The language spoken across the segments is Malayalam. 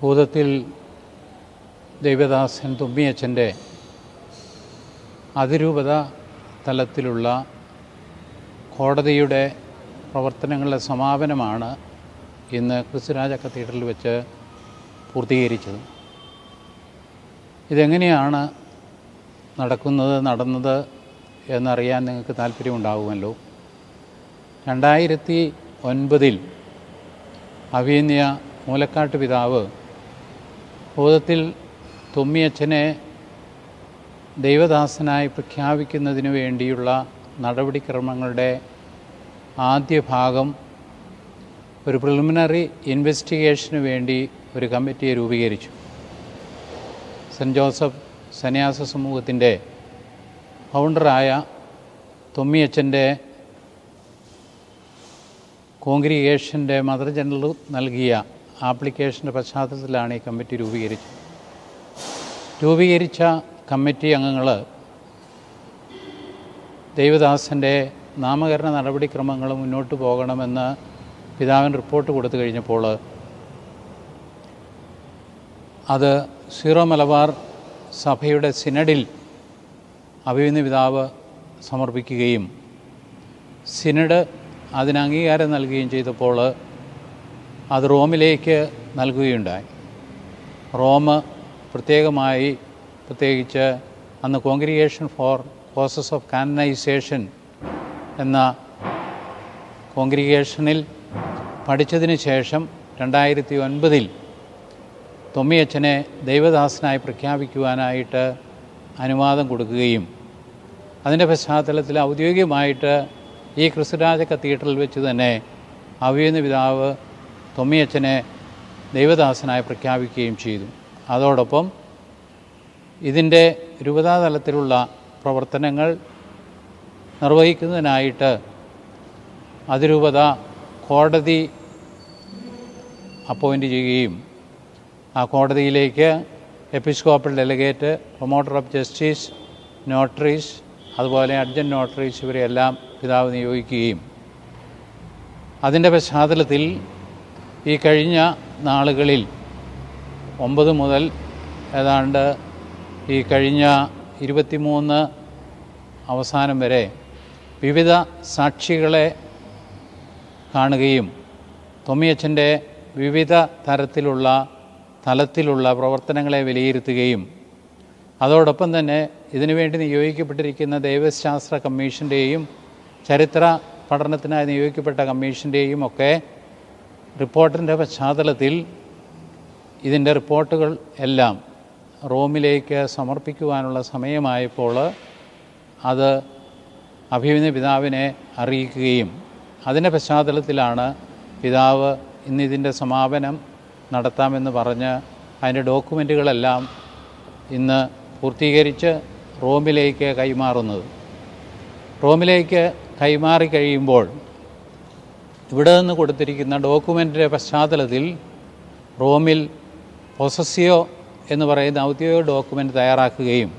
ഭൂതത്തിൽ ദൈവദാസൻ തുമ്മിയച്ചന്റെ അതിരൂപത തലത്തിലുള്ള കോടതിയുടെ പ്രവർത്തനങ്ങളുടെ സമാപനമാണ് ഇന്ന് ക്രിസ്തുരാജ കത്തീഡ്രലിൽ വെച്ച് പൂർത്തീകരിച്ചത്. ഇതെങ്ങനെയാണ് നടക്കുന്നത് നടന്നത് എന്നറിയാൻ നിങ്ങൾക്ക് താല്പര്യമുണ്ടാകുമല്ലോ രണ്ടായിരത്തി ഒൻപതിൽ അഭിനയ മൂലക്കാട്ട് പിതാവ് ഭൂതത്തിൽ തുമ്മിയച്ഛനെ ദൈവദാസനായി പ്രഖ്യാപിക്കുന്നതിന് വേണ്ടിയുള്ള നടപടിക്രമങ്ങളുടെ ആദ്യ ഭാഗം ഒരു പ്രിലിമിനറി ഇൻവെസ്റ്റിഗേഷന് വേണ്ടി ഒരു കമ്മിറ്റിയെ രൂപീകരിച്ചു. സെന്റ് ജോസഫ് സന്യാസ സമൂഹത്തിന്റെ ഫൗണ്ടറായ തൊമ്മിയച്ചന്റെ കോൺഗ്രിഗേഷന്റെ മദർ ജനറൽ നൽകിയ ആപ്ലിക്കേഷന്റെ പശ്ചാത്തലത്തിലാണ് ഈ കമ്മിറ്റി രൂപീകരിച്ചത്. രൂപീകരിച്ച കമ്മിറ്റി അംഗങ്ങൾ ദേവദാസിന്റെ നാമകരണ നടപടിക്രമങ്ങൾ മുന്നോട്ട് പോകണമെന്ന് പിതാവൻ റിപ്പോർട്ട് കൊടുത്തു കഴിഞ്ഞപ്പോൾ അത് സീറോ മലബാർ സഭയുടെ സിനഡിൽ അഭിമന്യ പിതാവ് സമർപ്പിക്കുകയും സിനഡ് അതിന് അംഗീകാരം നൽകുകയും ചെയ്തപ്പോൾ അത് റോമിലേക്ക് നൽകുകയുണ്ടായി. റോം പ്രത്യേകമായി പ്രത്യേകിച്ച് അന്ന് congregation for process of canonization എന്ന കോൺഗ്രിഗേഷനിൽ പഠിച്ചതിന് ശേഷം രണ്ടായിരത്തി ഒൻപതിൽ തൊമ്മിയച്ഛനെ ദൈവദാസനായി പ്രഖ്യാപിക്കുവാനായിട്ട് അനുവാദം കൊടുക്കുകയും അതിന്റെ പശ്ചാത്തലത്തിൽ ഔദ്യോഗികമായിട്ട് ഈ ക്രിസ്തുരാജ കത്തീഡ്രലിൽ വെച്ച് തന്നെ അവിയുന്ന പിതാവ് തൊമ്മിയച്ഛനെ ദൈവദാസനായി പ്രഖ്യാപിക്കുകയും ചെയ്തു. അതോടൊപ്പം ഇതിന്റെ രൂപതാതലത്തിലുള്ള പ്രവർത്തനങ്ങൾ നിർവഹിക്കുന്നതിനായിട്ട് അതിരൂപത കോടതി അപ്പോയിന്റ് ചെയ്യുകയും ആ കോടതിയിലേക്ക് episcopal delegate promoter of justice notaries അതുപോലെ അഡ്ജൻ നോട്ടറീസ് ഇവരെയെല്ലാം പിതാവ് നിയോഗിക്കുകയും അതിന്റെ പശ്ചാത്തലത്തിൽ ഈ കഴിഞ്ഞ നാളുകളിൽ ഒമ്പത് മുതൽ ഏതാണ്ട് ഈ കഴിഞ്ഞ ഇരുപത്തിമൂന്ന് അവസാനം വരെ വിവിധ സാക്ഷികളെ കാണുകയും തൊമ്മിയച്ഛന്റെ വിവിധ തരത്തിലുള്ള തലത്തിലുള്ള പ്രവർത്തനങ്ങളെ വിലയിരുത്തുകയും അതോടൊപ്പം തന്നെ ഇതിനുവേണ്ടി നിയോഗിക്കപ്പെട്ടിരിക്കുന്ന ദൈവശാസ്ത്ര കമ്മീഷന്റെയും ചരിത്ര പഠനത്തിനായി നിയോഗിക്കപ്പെട്ട കമ്മീഷന്റെയും ഒക്കെ റിപ്പോർട്ടിന്റെ പശ്ചാത്തലത്തിൽ ഇതിന്റെ റിപ്പോർട്ടുകൾ എല്ലാം റോമിലേക്ക് സമർപ്പിക്കുവാനുള്ള സമയമായപ്പോൾ അത് അഭിമന്യ പിതാവിനെ അറിയിക്കുകയും അതിന്റെ പശ്ചാത്തലത്തിലാണ് പിതാവ് ഇന്ന് ഇതിന്റെ സമാപനം നടത്താമെന്ന് പറഞ്ഞ് അതിന്റെ ഡോക്യുമെന്റുകളെല്ലാം ഇന്ന് പൂർത്തീകരിച്ച് റോമിലേക്ക് കൈമാറുന്നത്. റോമിലേക്ക് കൈമാറി കഴിയുമ്പോൾ ഇവിടെ നിന്ന് കൊടുത്തിരിക്കുന്ന ഡോക്യുമെന്റിന്റെ പശ്ചാത്തലത്തിൽ റോമിൽ പൊസസിയോ എന്ന് പറയുന്ന ഔദ്യോഗിക ഡോക്യുമെന്റ് തയ്യാറാക്കുകയും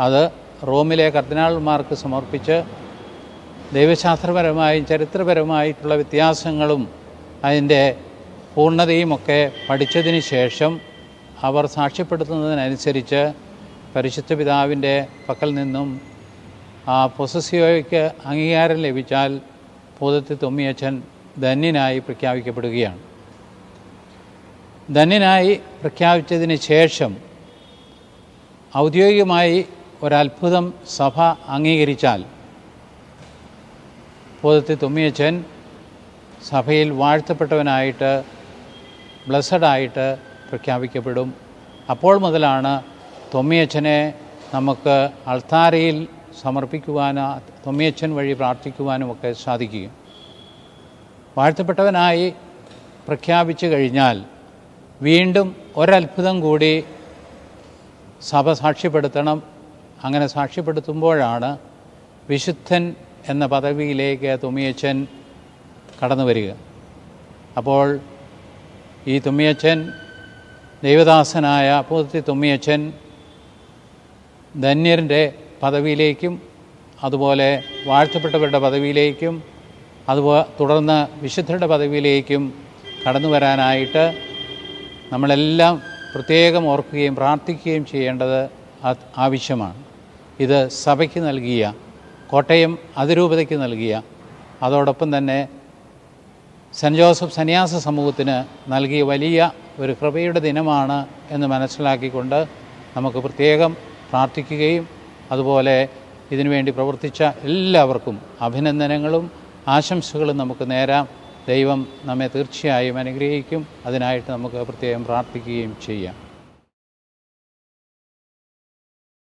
അത് റോമിലെ കർദിനാൾമാർക്ക് സമർപ്പിച്ച് ദൈവശാസ്ത്രപരമായും ചരിത്രപരമായിട്ടുള്ള വ്യത്യാസങ്ങളും അതിന്റെ പൂർണതയുമൊക്കെ പഠിച്ചതിന് ശേഷം അവർ സാക്ഷ്യപ്പെടുത്തുന്നതിനനുസരിച്ച് പരിശുദ്ധ പിതാവിന്റെ പക്കൽ നിന്നും ആ പൊസസിയോയ്ക്ക് അംഗീകാരം ലഭിച്ചാൽ ഭൂതത്തി തൊമ്മിയച്ഛൻ ധന്യനായി പ്രഖ്യാപിക്കപ്പെടുകയാണ്. ധന്യനായി പ്രഖ്യാപിച്ചതിന് ശേഷം ഔദ്യോഗികമായി ഒരത്ഭുതം സഭ അംഗീകരിച്ചാൽ ഭൂതത്തി തൊമ്മിയച്ഛൻ സഭയിൽ വാഴ്ത്തപ്പെട്ടവനായിട്ട് ബ്ലസ്സഡായിട്ട് പ്രഖ്യാപിക്കപ്പെടും. അപ്പോൾ മുതലാണ് തൊമ്മിയച്ഛനെ നമുക്ക് അൾത്താരയിൽ സമർപ്പിക്കുവാനോ തൊമ്മിയച്ഛൻ വഴി പ്രാർത്ഥിക്കുവാനും ഒക്കെ സാധിക്കുകയും. വാഴ്ത്തപ്പെട്ടവനായി പ്രഖ്യാപിച്ചു കഴിഞ്ഞാൽ വീണ്ടും ഒരത്ഭുതം കൂടി സഭ സാക്ഷ്യപ്പെടുത്തണം. അങ്ങനെ സാക്ഷ്യപ്പെടുത്തുമ്പോഴാണ് വിശുദ്ധൻ എന്ന പദവിയിലേക്ക് തുമ്മിയച്ഛൻ കടന്നു വരിക. അപ്പോൾ ഈ തുമ്മിയച്ഛൻ ദൈവദാസനായ പൂർത്തി തുമ്മിയച്ഛൻ ധന്യരുടെ പദവിയിലേക്കും അതുപോലെ വാഴ്ത്തപ്പെട്ടവരുടെ പദവിയിലേക്കും അതുപോലെ തുടർന്ന് വിശുദ്ധരുടെ പദവിയിലേക്കും കടന്നു വരാനായിട്ട് നമ്മളെല്ലാം പ്രത്യേകം ഓർക്കുകയും പ്രാർത്ഥിക്കുകയും ചെയ്യേണ്ടത് ആവശ്യമാണ്. ഇത് സഭയ്ക്ക് നൽകിയ കോട്ടയം അതിരൂപതയ്ക്ക് നൽകിയ അതോടൊപ്പം തന്നെ സെന്റ് ജോസഫ് സന്യാസ സമൂഹത്തിന് നൽകിയ വലിയ ഒരു കൃപയുടെ ദിനമാണ് എന്ന് മനസ്സിലാക്കിക്കൊണ്ട് നമുക്ക് പ്രത്യേകം പ്രാർത്ഥിക്കുകയും അതുപോലെ ഇതിനുവേണ്ടി പ്രവർത്തിച്ച എല്ലാവർക്കും അഭിനന്ദനങ്ങളും ആശംസകളും നമുക്ക് നേരാം. ദൈവം നമ്മെ തീർച്ചയായും അനുഗ്രഹിക്കും. അതിനായിട്ട് നമുക്ക് പ്രത്യേകം പ്രാർത്ഥിക്കുകയും ചെയ്യാം.